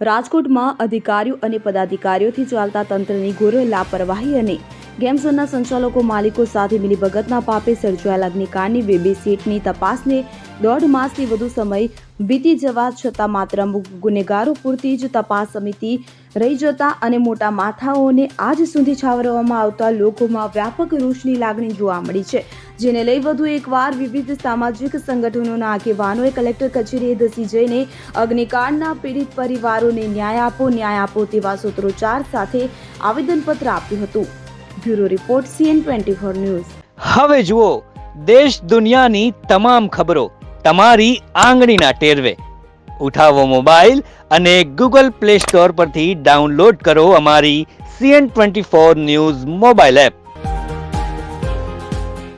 રાજકોટમાં અધિકારીઓ અને પદાધિકારીઓથી ચાલતા તંત્રની ઘોર લાપરવાહી અને ગેમઝોનના સંચાલકો માલિકો સાથે મિલીભગતના પાપે સર્જાયેલ અગ્નિકાંડની બેબી સીટની તપાસને દોઢ માસથી વધુ સમય વીતી જવા છતાં માત્ર ગુનેગારો પૂરતી જ તપાસ સમિતિ રહી જતા અને મોટા માથાઓને આજ સુધી છાવરવામાં આવતા લોકોમાં વ્યાપક રોષની લાગણી જોવા મળી છે. જેને લઈ વધુ એકવાર વિવિધ સામાજિક સંગઠનોના આગેવાનોએ કલેક્ટર કચેરીએ ધસી જઈને અગ્નિકાંડના પીડિત પરિવારોને ન્યાય આપો ન્યાય આપો તેવા સૂત્રોચ્ચાર સાથે આવેદનપત્ર આપ્યું હતું. Bureau report, CN twenty four news. હવે જુઓ, દેશ દુનિયાની તમામ ખબરો તમારી આંગળીના ટેરવે. ઉઠાવો મોબાઈલ અને ગૂગલ પ્લે સ્ટોર પરથી ડાઉનલોડ કરો અમારી CN twenty four news mobile app.